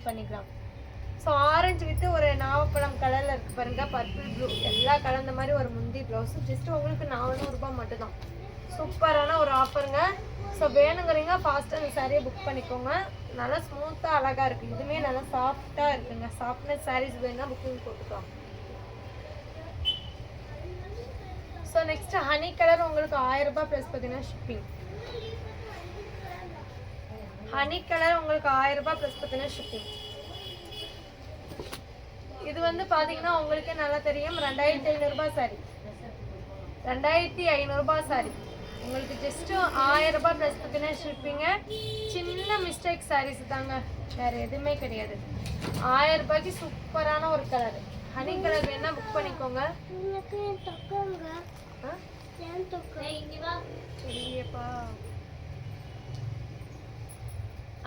Booking பண்ணிக்கலாம். So orange with ஒரு நாவப்பழம் கலரில் இருக்கு பாருங்க பர்பிள் ப்ளூ எல்லாம் கலந்த மாதிரி ஒரு முந்தி ப்ளவுஸ் ஜஸ்ட் உங்களுக்கு நானூறுரூபா மட்டும்தான். சூப்பரான ஒரு ஆஃபருங்க ஸோ வேணுங்கிறீங்க ஃபாஸ்ட்டாக இந்த சாரியை புக் பண்ணிக்கோங்க. நல்லா ஸ்மூத்தாக அழகாக இருக்குது இதுவுமே நல்லா சாஃப்டாக இருக்குங்க. சாஃப்ட்னஸ் சாரீஸ் வேணுன்னா புக்கிங் போட்டுக்கலாம். ஸோ நெக்ஸ்ட் ஹனி கலர் உங்களுக்கு ஆயிரம் ரூபாய் ப்ளஸ் பார்த்தீங்கன்னா ஷிப்பிங் ஹனி கலர் உங்களுக்கு ஆயிரம் ரூபாய் ப்ளஸ் பார்த்தீங்கன்னா ஷிப்பிங் இது வந்து பாத்தீங்கன்னா உங்களுக்கே நல்லா தெரியும். ரெண்டாயிரத்தி ஐநூறுரூபா சாரி ரெண்டாயிரத்தி ஐநூறுரூபா சாரி உங்களுக்கு ஜஸ்ட் ஆயிரம் ரூபாய் ப்ளஸ் பார்த்தீங்கன்னா ஷிப்பிங்க சின்ன மிஸ்டேக் சாரீஸ் தாங்க. வேற எதுவுமே கிடையாது. ஆயிரம் ரூபாய்க்கு சூப்பரான ஒரு கலர் ஹனி கலர் வேணா புக் பண்ணிக்கோங்க.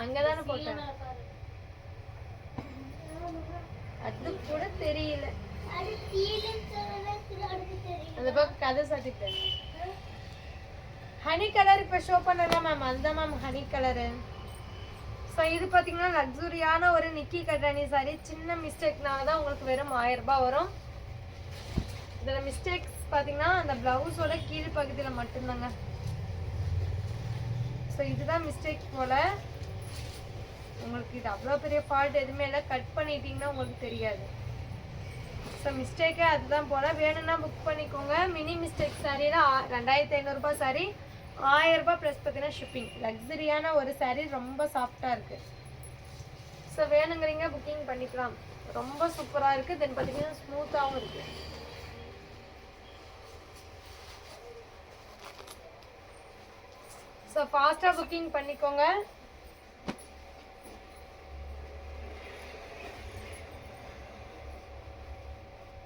அங்கதானே போட்டேன். அது கூட தெரியல. அந்த பக்கம் கதை சாத்திட்டேன் ஹனி கலர் இப்போ ஷோ பண்ணல மேம் அதுதான் மேம் ஹனி கலரு ஸோ இது பார்த்தீங்கன்னா லக்ஸுரியான ஒரு நிக்கி கட்டாணி சாரி சின்ன மிஸ்டேக்னால தான் உங்களுக்கு வெறும் ஆயிரம் ரூபாய் வரும். இதில் மிஸ்டேக்ஸ் பார்த்தீங்கன்னா அந்த ப்ளவுஸோட கீழ் பகுதியில் மட்டும்தாங்க. ஸோ இதுதான் மிஸ்டேக் போல். உங்களுக்கு இது அவ்வளோ பெரிய ஃபால்ட் எதுவுமே இல்லை. கட் பண்ணிட்டீங்கன்னா உங்களுக்கு தெரியாது. ஸோ மிஸ்டேக்கே அதுதான் போல். வேணும்னா புக் பண்ணிக்கோங்க. மினி மிஸ்டேக் சாரியில் ரெண்டாயிரத்தி ஐநூறுரூபா சாரி ஆயிரரூபா ப்ளஸ் பார்த்தீங்கன்னா ஷிப்பிங் லக்ஸரியான ஒரு சாரீ ரொம்ப சாஃப்டாக இருக்குது ஸோ வேணுங்கிறீங்க புக்கிங் பண்ணிக்கலாம். ரொம்ப சூப்பராக இருக்குது தென் பார்த்தீங்கன்னா ஸ்மூத்தாகவும் இருக்குது ஸோ ஃபாஸ்ட்டாக புக்கிங் பண்ணிக்கோங்க.